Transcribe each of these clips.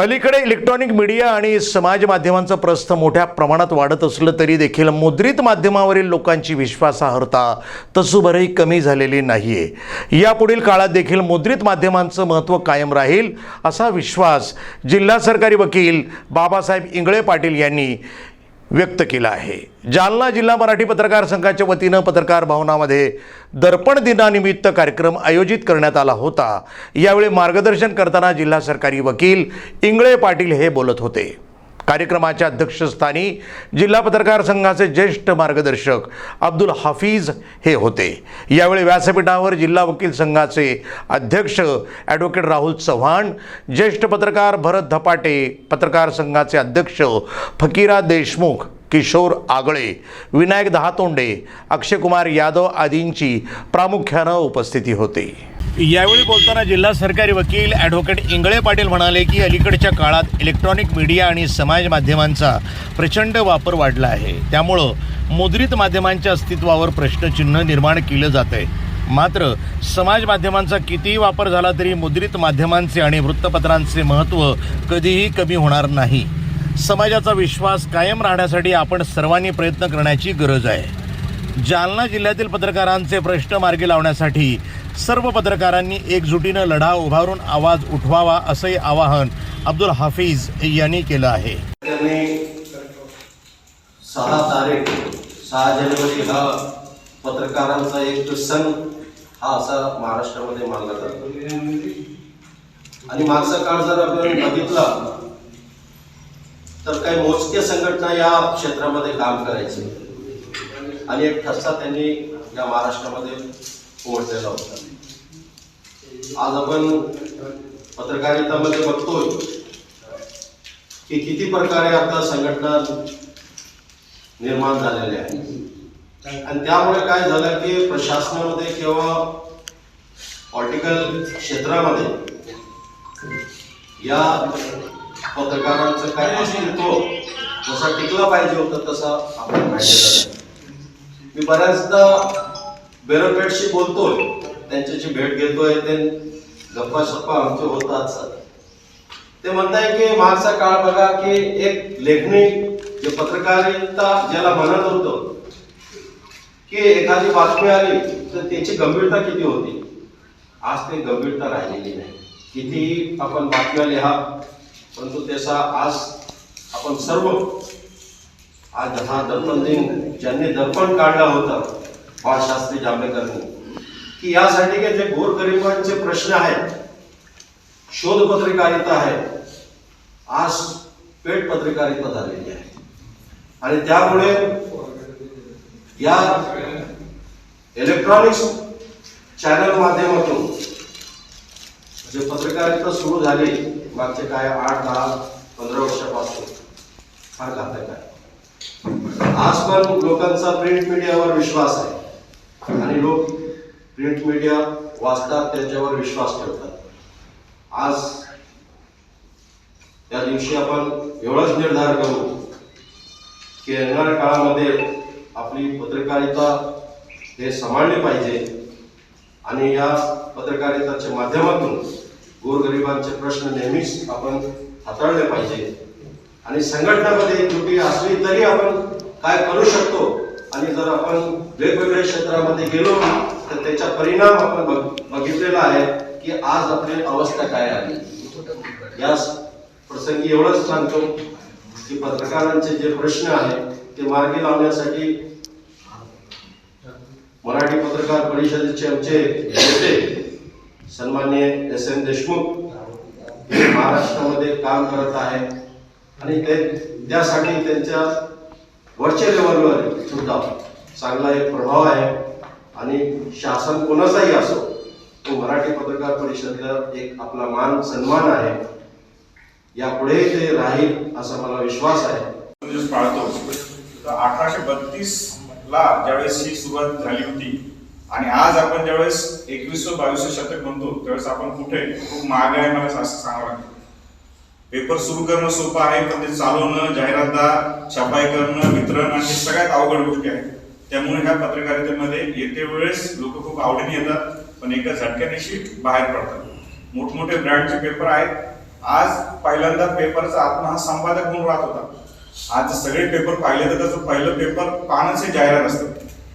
अलीकडे electronic media आणि समाज माध्यमांचं प्रस्थ मोठ्या प्रमाणात वाढत असलं तरी देखील मुद्रित माध्यमावरील लोकांची विश्वासार्हता तसूभरही कमी झालेली नाही आहे यापुढील काळात देखील मुद्रित माध्यमांचं महत्त्व कायम राहील असा विश्वास जिल्हा सरकारी वकील बाबासाहेब इंगळे पाटील यांनी व्यक्त केला आहे. जालना जिल्हा मराठी पत्रकार संघाच्या वतीनं पत्रकार भवनामध्ये दर्पण दिनानिमित्त कार्यक्रम आयोजित करण्यात आला होता. यावेळी मार्गदर्शन करताना जिल्हा सरकारी वकील इंगळे पाटील हे बोलत होते. कार्यक्रमाच्या अध्यक्षस्थानी जिल्हा पत्रकार संघाचे ज्येष्ठ मार्गदर्शक अब्दुल हाफिज हे होते. यावेळी व्यासपीठावर जिल्हा वकील संघाचे अध्यक्ष ॲडव्होकेट राहुल चव्हाण ज्येष्ठ पत्रकार भरत धपाटे पत्रकार संघाचे अध्यक्ष फकीरा देशमुख किशोर आगळे विनायक दहातोंडे अक्षयकुमार यादव आदींची प्रामुख्यानं उपस्थिती होती. यावेळी बोलताना जिल्हा सरकारी वकील ॲडव्होकेट इंगळे पाटील म्हणाले की अलीकडच्या काळात इलेक्ट्रॉनिक मीडिया आणि समाज माध्यमांचा प्रचंड वापर वाढला आहे. त्यामुळं मुद्रित माध्यमांच्या अस्तित्वावर प्रश्नचिन्ह निर्माण केलं जात आहे मात्र समाज माध्यमांचा कितीही वापर झाला तरी मुद्रित माध्यमांचे आणि वृत्तपत्रांचे महत्त्व कधीही कमी होणार नाही. समाजाचा विश्वास कायम राहण्यासाठी आपण सर्वांनी प्रयत्न करण्याची गरज आहे. जालना जिल्ह्यातील पत्रकारांचे प्रश्न मार्गी लावण्यासाठी सर्व पत्रकारांनी एकजुटीनं लढा उभारून आवाज उठवावा असंही आवाहन अब्दुल हाफिज यांनी केलं आहे. सहा तारीख सहा जानेवारी हा पत्रकारांचा एक सण हा असा महाराष्ट्रामध्ये मानला जातो. आणि मागचा काळ जर आपण बघितला तर काही मोजक्या संघटना या क्षेत्रामध्ये काम करायचे. आणि एक ठसा त्यांनी या महाराष्ट्रामध्ये ओढलेला होता. आज आपण पत्रकारितामध्ये बघतोय की किती प्रकारे आता संघटना निर्माण झालेल्या आहेत आणि त्यामुळे काय झालं की प्रशासनामध्ये किंवा पॉलिटिकल क्षेत्रामध्ये या पत्रकारांचं काय अस्तित्व जसा टिकला पाहिजे होतं तसा आपण मी बऱ्याचदा बेरोपेटशी बोलतोय त्यांच्याशी भेट घेतोय ते गप्पा शप्पा आमचे होतात ते म्हणताय की मागचा काळ बघा की एक लेखणी जे पत्रकारिता ज्याला म्हणत होतं की एखादी बातमी आली तर त्याची गंभीरता किती होती? आज ते गंभीरता राहिलेली नाही. कितीही आपण बातम्या लिहा परंतु त्याचा आज आपण सर्व आज हा दर्पण दिन ज्यांनी दर्पण काढला होता बाळशास्त्री जांभेकरनी हो. की यासाठी की जे गोरगरिबांचे प्रश्न आहेत शोध पत्रकारिता आहे आज पेट पत्रकारिता झालेली आहे. आणि त्यामुळे या इलेक्ट्रॉनिक्स चॅनल माध्यमातून जे पत्रकारिता सुरू झाली मागचे काय आठ दहा पंधरा वर्षापासून फार घातक आहे. आज पण लोकांचा प्रिंट मीडियावर विश्वास आहे. आणि लोक प्रिंट मीडिया वाचतात त्याच्यावर विश्वास ठेवतात. आज त्या दिवशी आपण एवढाच निर्धार करू की येणाऱ्या काळामध्ये आपली पत्रकारिता हे सांभाळली पाहिजे आणि या पत्रकारिताच्या माध्यमातून गोरगरिबांचे प्रश्न नेहमीच आपण हाताळले पाहिजे. आणि संघटनामध्ये त्रुटी असली तरी आपण काय करू शकतो आणि जर आपण वेगवेगळ्या क्षेत्रामध्ये गेलो तर त्याचा परिणाम आपण बघ- बघितलेला आहे की आज आपली अवस्था काय आहे. या प्रसंगी एवढंच सांगतो की पत्रकारांचे जे प्रश्न आहेत ते मार्गी लावण्यासाठी मराठी पत्रकार परिषदेचे आमचे नेते सन्मान्य एस एन देशमुख हे महाराष्ट्रामध्ये काम करत आहे आणि ते त्यासाठी त्यांच्या वरच्या लेवलवर सुद्धा चांगला एक प्रभाव आहे. आणि शासन कोणाचाही असो तो मराठी पत्रकार परिषदेला एक आपला मान सन्मान आहे. यापुढे ते राहील असा मला विश्वास आहे. दिवस पाळतो अठराशे बत्तीस ला ज्यावेळेस ही सुरुवात झाली होती आणि आज आपण ज्यावेळेस एकवीसवं बावीस शतक म्हणतो त्यावेळेस आपण कुठे? खूप महाग आहे मला असं सांगावं लागतं पेपर सुरू करणं सोपं आहे पण ते चालवणं जाहिरातदार छपाई करणं वितरण आणि सगळ्यात अवघड गोष्टी आहेत. त्यामुळे ह्या पत्रकारितेमध्ये येते वेळेस लोक खूप आवडीने येतात पण एका झटक्यानिशी बाहेर पडतात. मोठमोठे ब्रँडचे पेपर आहेत. आज पहिल्यांदा पेपरचा आत्मा हा संपादक म्हणून राहत होता. आज सगळे पेपर पाहिले तर त्याचं पहिलं पेपर पानच हे जाहिरात असतं.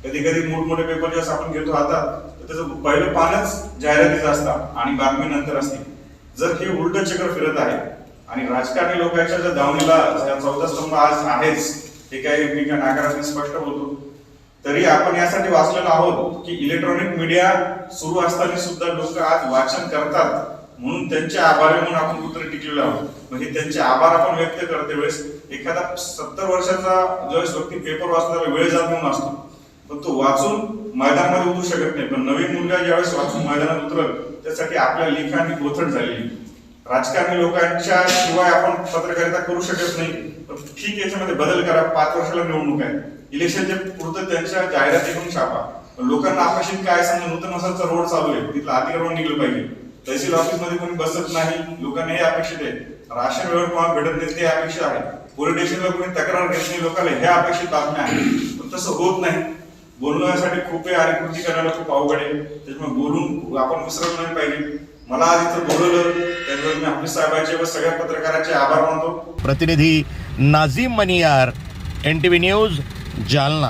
कधी कधी मोठमोठे पेपर जसं आपण घेतो आता तर त्याचं पहिलं पानच जाहिरातीचं असतं आणि बातमी नंतर असते. जर हे उलट चक्र फिरत आहे आणि राजकारणी लोकांच्या जर धावणीला चौदा स्तंभ आज आहेच हे काही मी काय नाकारात्मक स्पष्ट बोलतो तरी आपण यासाठी वाचलेलो आहोत की इलेक्ट्रॉनिक मीडिया सुरू असताना सुद्धा लोक आज वाचन करतात म्हणून त्यांचे आभारी म्हणून आपण कुत्र टिकलेलो आहोत. म्हणजे त्यांचे आभार आपण व्यक्त करते वेळेस एखादा सत्तर वर्षाचा ज्यावेळेस व्यक्ती पेपर वाचण्याला वेळ जात म्हणून असतो. पण तो वाचून मैदानामध्ये उतरू शकत नाही. पण नवीन मुलगा ज्यावेळेस वाचून मैदानात उतरत त्यासाठी आपल्या लिखाणी गोथट झालेली. राजकारणी लोकांच्या शिवाय आपण पत्रकारिता करू शकत नाही. ठीक याच्यामध्ये बदल करा. पाच वर्षाला निवडणूक आहे. इलेक्शनच्या पुरतं त्यांच्या जाहिराती करून छापा. लोकांना आकर्षित काय समजा नूतन वसाहतचा रोड चालू आहे. तिथलं अतिक्रमण निघलं पाहिजे. तहसील ऑफिसमध्ये कोणी बसत नाही. लोकांना हे अपेक्षित आहे. राशन वेळेवर कोणाला भेटत नाही ते अपेक्षित आहे. पोलीस स्टेशनला कोणी तक्रार घेत नाही लोकांना हे अपेक्षित बातम्या आहे पण तसं होत नाही. बोलण्यासाठी खूप आहे आणि कृती करायला खूप अवघड आहे. त्याच्यामुळे बोलून आपण विसरत नाही पाहिजे. मला आज इथं बोलवलं त्याच्यावर मी हाफिज साहेबांचे व सगळ्या पत्रकारांचे आभार मानतो. प्रतिनिधी Nazim Maniyar N T V news Jalna.